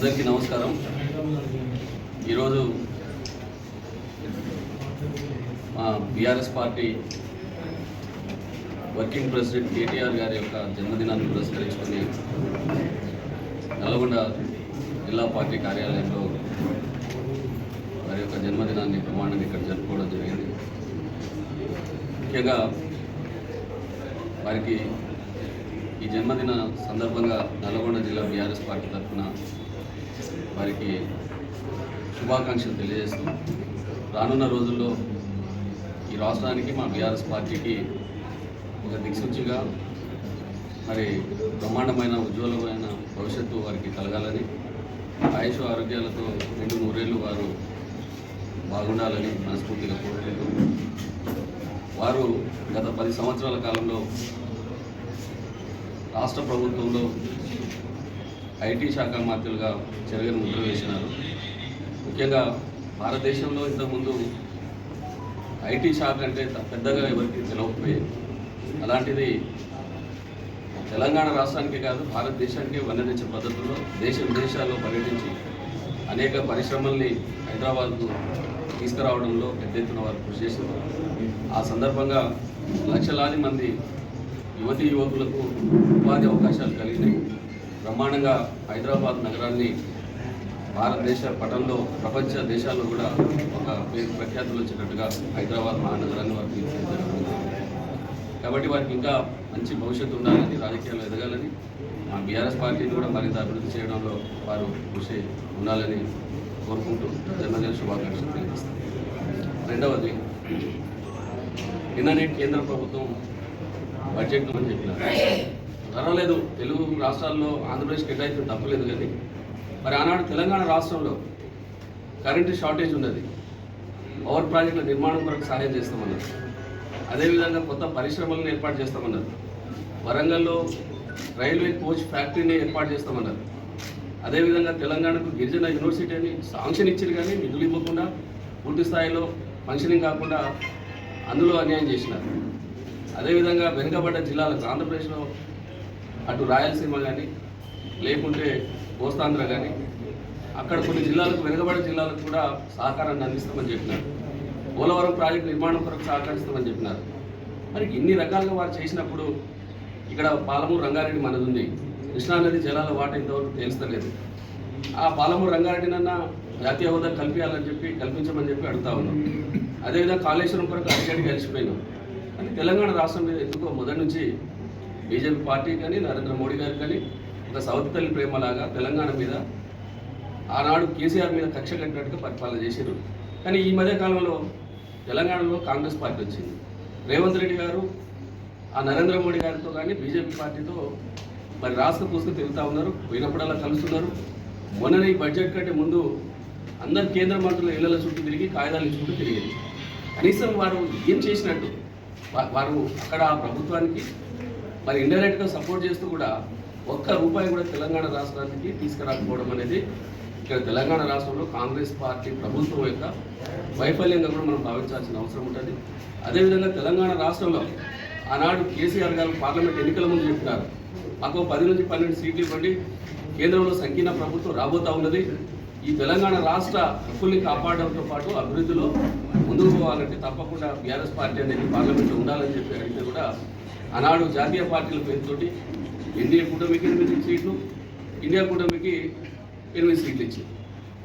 అందరికీ నమస్కారం. ఈరోజు మా BRS party working president KTR గారి యొక్క జన్మదినాన్ని పురస్కరించుకొని నల్గొండ జిల్లా పార్టీ కార్యాలయంలో వారి యొక్క జన్మదినాన్ని ప్రమాణం ఇక్కడ జరుపుకోవడం జరిగింది. ముఖ్యంగా వారికి ఈ జన్మదిన సందర్భంగా నల్గొండ జిల్లా బీఆర్ఎస్ పార్టీ తరఫున వారికి శుభాకాంక్షలు తెలియజేస్తూ రానున్న రోజుల్లో ఈ రాష్ట్రానికి మా బీఆర్ఎస్ పార్టీకి ఒక దిక్సూచిగా మరి బ్రహ్మాండమైన ఉజ్వలమైన భవిష్యత్తు వారికి కలగాలని ఆయుష్ ఆరోగ్యాలతో రెండు మూరేళ్ళు వారు బాగుండాలని మనస్ఫూర్తిగా కోరుకుంటూ వారు గత పది సంవత్సరాల కాలంలో రాష్ట్ర ప్రభుత్వంలో ఐటీ శాఖ మంత్రులుగా చెరగని ముద్ర వేసినారు. ముఖ్యంగా భారతదేశంలో ఇంతకుముందు ఐటీ శాఖ అంటే పెద్దగా ఎవరికి తెలియకపోయేది అలాంటిది తెలంగాణ రాష్ట్రానికి కాదు భారతదేశానికి వర్ణించే పద్ధతుల్లో దేశ విదేశాల్లో పర్యటించి అనేక పరిశ్రమల్ని హైదరాబాద్కు తీసుకురావడంలో పెద్ద ఎత్తున వారు కృషి చేశారు ఆ సందర్భంగా లక్షలాది మంది యువతీ యువకులకు ఉపాధి అవకాశాలు కలిగినాయి. బ్రహ్మాండంగా హైదరాబాద్ నగరాన్ని భారతదేశ పటంలో ప్రపంచ దేశాల్లో కూడా ఒక పేరు ప్రఖ్యాతులు వచ్చినట్టుగా హైదరాబాద్ మహానగరాన్ని వారు తీర్చిదిద్దారు కాబట్టి వారికి ఇంకా మంచి భవిష్యత్తు ఉండాలని రాజకీయాల్లో ఎదగాలని మా బీఆర్ఎస్ పార్టీని కూడా మరింత అభివృద్ధి చేయడంలో వారు కృషి ఉండాలని కోరుకుంటూ జన్మదిన శుభాకాంక్షలు తెలియజేస్తాను రెండవది నిన్ననే కేంద్ర ప్రభుత్వం బడ్జెట్ అని చెప్పినారు. పర్వాలేదు తెలుగు రాష్ట్రాల్లో ఆంధ్రప్రదేశ్ కేటాయించడం తప్పలేదు కానీ మరి ఆనాడు తెలంగాణ రాష్ట్రంలో కరెంటు షార్టేజ్ ఉన్నది. పవర్ ప్రాజెక్టుల నిర్మాణం కొరకు సహాయం చేస్తామన్నారు. అదేవిధంగా కొత్త పరిశ్రమలను ఏర్పాటు చేస్తామన్నారు. వరంగల్లో రైల్వే కోచ్ ఫ్యాక్టరీని ఏర్పాటు చేస్తామన్నారు. అదేవిధంగా తెలంగాణకు గిరిజన యూనివర్సిటీ అని శాంక్షన్ ఇచ్చారు కానీ నిధులు ఇవ్వకుండా పూర్తి స్థాయిలో ఫంక్షనింగ్ కాకుండా అందులో అన్యాయం చేసినారు. అదేవిధంగా వెనుకబడ్డ జిల్లాలకు ఆంధ్రప్రదేశ్లో అటు రాయలసీమ కానీ లేకుంటే కోస్తాంధ్ర కానీ అక్కడ కొన్ని జిల్లాలకు వెనుకబడిన జిల్లాలకు కూడా సహకారాన్ని అందిస్తామని చెప్పినారు. పోలవరం ప్రాజెక్టు నిర్మాణం కొరకు సహకరిస్తామని చెప్పినారు. మరి ఇన్ని రకాలుగా వారు చేసినప్పుడు ఇక్కడ పాలమూరు రంగారెడ్డి మనది ఉంది కృష్ణానది జలాల వాట ఇంతవరకు తెలుస్తలేదు. ఆ పాలమూరు రంగారెడ్డినన్నా జాతీయ హోదా కల్పించాలని చెప్పి కల్పించమని చెప్పి అడుగుతా ఉన్నాం. అదేవిధంగా కాళేశ్వరం కొరకు అడిగడి కలిసిపోయినాం. కానీ తెలంగాణ రాష్ట్రం మీద ఎందుకో మొదటి నుంచి బీజేపీ పార్టీ కానీ నరేంద్ర మోడీ గారు కానీ ఒక సౌత్ తల్లి ప్రేమలాగా తెలంగాణ మీద ఆనాడు కేసీఆర్ మీద కక్ష కట్టినట్టుగా పరిపాలన చేశారు కానీ ఈ మధ్య కాలంలో తెలంగాణలో కాంగ్రెస్ పార్టీ వచ్చింది. రేవంత్ రెడ్డి గారు ఆ నరేంద్ర మోడీ గారితో కానీ బీజేపీ పార్టీతో మరి రాష్ట్ర పూసుకు తిరుగుతూ ఉన్నారు పోయినప్పుడల్లా కలుస్తున్నారు. మొన్న ఈ బడ్జెట్ కంటే ముందు అందరు కేంద్ర మంత్రుల ఇళ్ళ చుట్టూ తిరిగి కాగితాలు ఇచ్చుకుంటూ తిరిగేది కనీసం వారు ఏం చేసినట్టు? వారు అక్కడ ఆ ప్రభుత్వానికి మరి ఇండైరెక్ట్గా సపోర్ట్ చేస్తూ కూడా ఒక్క రూపాయి కూడా తెలంగాణ రాష్ట్రానికి తీసుకురాకపోవడం అనేది ఇక్కడ తెలంగాణ రాష్ట్రంలో కాంగ్రెస్ పార్టీ ప్రభుత్వం యొక్క వైఫల్యంగా కూడా మనం భావించాల్సిన అవసరం ఉంటుంది. అదేవిధంగా తెలంగాణ రాష్ట్రంలో ఆనాడు కేసీఆర్ గారు పార్లమెంట్ ఎన్నికల ముందు చెప్పినారు. మాకు పది నుంచి పన్నెండు సీట్లు ఇవ్వండి. కేంద్రంలో సంకీర్ణ ప్రభుత్వం రాబోతా ఉన్నది. ఈ తెలంగాణ రాష్ట్ర హక్కుల్ని కాపాడడంతో పాటు అభివృద్ధిలో ముందుకు పోవాలంటే తప్పకుండా బీఆర్ఎస్ పార్టీ అనేది పార్లమెంట్లో ఉండాలని చెప్పి అడిగితే కూడా ఆనాడు జాతీయ పార్టీల పేరుతోటి ఎన్డీఏ కూటమికి ఎనిమిది సీట్లు ఇండియా కూటమికి ఎనిమిది సీట్లు ఇచ్చింది.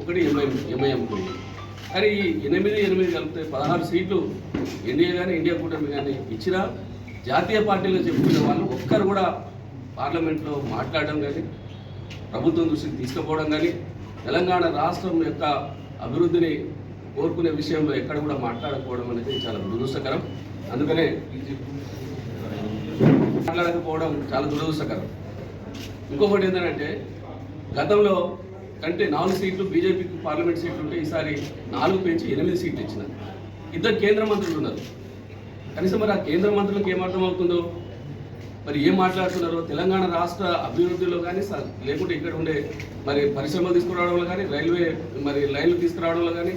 ఒకటి ఎంఐ ఎంఐఎం పోయింది కానీ ఈ ఎనిమిది ఎనిమిది కలిపితే పదహారు సీట్లు ఎన్డీఏ కానీ ఇండియా కూటమి కానీ ఇచ్చినా జాతీయ పార్టీలో చెప్పుకునే వాళ్ళు ఒక్కరు కూడా పార్లమెంట్లో మాట్లాడడం కానీ ప్రభుత్వం దృష్టికి తీసుకుపోవడం కానీ తెలంగాణ రాష్ట్రం యొక్క అభివృద్ధిని కోరుకునే విషయంలో ఎక్కడ కూడా మాట్లాడకపోవడం అనేది చాలా దురదృష్టకరం. అందుకనే మాట్లాడకపోవడం చాలా దురదృష్టకరం. ఇంకొకటి ఏంటంటే గతంలో కంటే నాలుగు సీట్లు బీజేపీకి పార్లమెంట్ సీట్లు ఉంటే ఈసారి నాలుగు పెంచి ఎనిమిది సీట్లు ఇచ్చిన ఇద్దరు కేంద్ర మంత్రులు ఉన్నారు. కనీసం మరి ఆ కేంద్ర మంత్రులకు ఏమర్థం అవుతుందో మరి ఏం మాట్లాడుతున్నారో? తెలంగాణ రాష్ట్ర అభివృద్ధిలో కానీ సార్ లేకుంటే ఇక్కడ ఉండే మరి పరిశ్రమలు తీసుకురావడంలో కానీ రైల్వే మరి లైన్లు తీసుకురావడంలో కానీ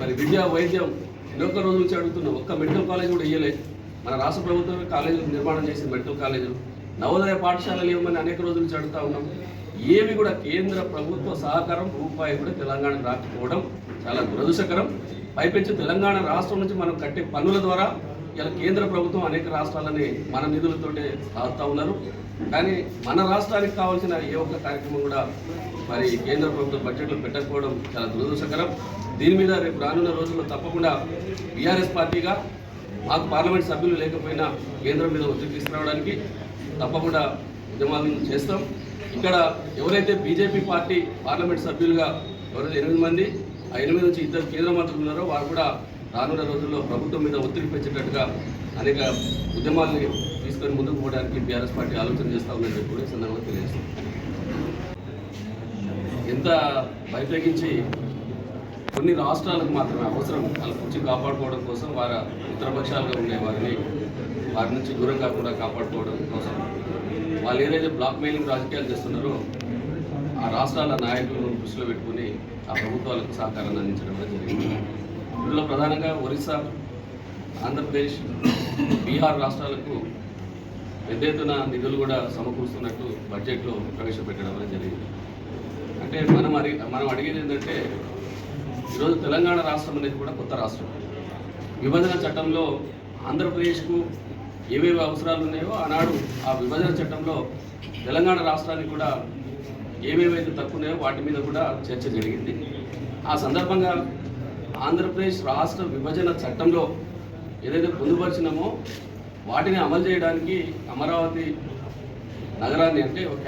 మరి విద్య వైద్యం ఎన్నొక్క రోజు నుంచి అడుగుతున్నాం ఒక్క మెడికల్ కాలేజ్ కూడా ఇయ్యలేదు మన రాష్ట్ర ప్రభుత్వం కాలేజీలు నిర్మాణం చేసింది మెడికల్ కాలేజీలు. నవోదయ పాఠశాలలు ఇవ్వమని అనేక రోజుల నుంచి అడుగుతా ఉన్నాం. ఏవి కూడా కేంద్ర ప్రభుత్వ సహకారం రూపాయి కూడా తెలంగాణకు రాకపోవడం చాలా దురదృష్టకరం. పైపించి తెలంగాణ రాష్ట్రం నుంచి మనం కట్టే పన్నుల ద్వారా ఇలా కేంద్ర ప్రభుత్వం అనేక రాష్ట్రాలని మన నిధులతోటే సాగుతూ ఉన్నారు. కానీ మన రాష్ట్రానికి కావాల్సిన ఏ ఒక్క కార్యక్రమం కూడా మరి కేంద్ర ప్రభుత్వ బడ్జెట్లో పెట్టకపోవడం చాలా దురదృష్టకరం. దీని మీద రేపు రానున్న రోజుల్లో తప్పకుండా బీఆర్ఎస్ పార్టీగా మాకు పార్లమెంట్ సభ్యులు లేకపోయినా కేంద్రం మీద ఒత్తిడి తీసుకురావడానికి తప్పకుండా ఉద్యమాలను చేస్తాం. ఇక్కడ ఎవరైతే బీజేపీ పార్టీ పార్లమెంట్ సభ్యులుగా ఎవరైతే ఎనిమిది మంది ఆ ఎనిమిది నుంచి ఇద్దరు కేంద్ర మంత్రులు ఉన్నారో వారు కూడా రానున్న రోజుల్లో ప్రభుత్వం మీద ఒత్తిడి పెంచేటట్టుగా అనేక ఉద్యమాల్ని తీసుకొని ముందుకు పోవడానికి బీఆర్ఎస్ పార్టీ ఆలోచన చేస్తా ఉందని చెప్పి కూడా సందర్భంగా తెలియజేస్తాం. ఎంత బయటగించి కొన్ని రాష్ట్రాలకు మాత్రమే అవసరం వాళ్ళ కుర్చీ కాపాడుకోవడం కోసం వారు మిత్రపక్షాలుగా ఉండే వారిని వారి నుంచి దూరం కాకుండా కాపాడుకోవడం కోసం. వాళ్ళు ఏదైతే బ్లాక్ మెయిలింగ్ రాజకీయాలు చేస్తున్నారో ఆ రాష్ట్రాల నాయకులను దృష్టిలో పెట్టుకుని ఆ ప్రభుత్వాలకు సహకారాన్ని అందించడం జరిగింది. ఇందులో ప్రధానంగా ఒరిస్సా ఆంధ్రప్రదేశ్ బీహార్ రాష్ట్రాలకు పెద్ద ఎత్తున నిధులు కూడా సమకూరుస్తున్నట్టు బడ్జెట్లో ప్రవేశపెట్టడం అనేది జరిగింది. అంటే మనం అడిగి మనం అడిగేది ఏంటంటే ఈరోజు తెలంగాణ రాష్ట్రం అనేది కూడా కొత్త రాష్ట్రం. విభజన చట్టంలో ఆంధ్రప్రదేశ్కు ఏవేవి అవసరాలు ఉన్నాయో ఆనాడు ఆ విభజన చట్టంలో తెలంగాణ రాష్ట్రానికి కూడా ఏవేవైతే తక్కువ ఉన్నాయో వాటి మీద కూడా చర్చ జరిగింది. ఆ సందర్భంగా ఆంధ్రప్రదేశ్ రాష్ట్ర విభజన చట్టంలో ఏదైతే పొందుపరిచినామో వాటిని అమలు చేయడానికి అమరావతి నగరాన్ని అంటే ఒక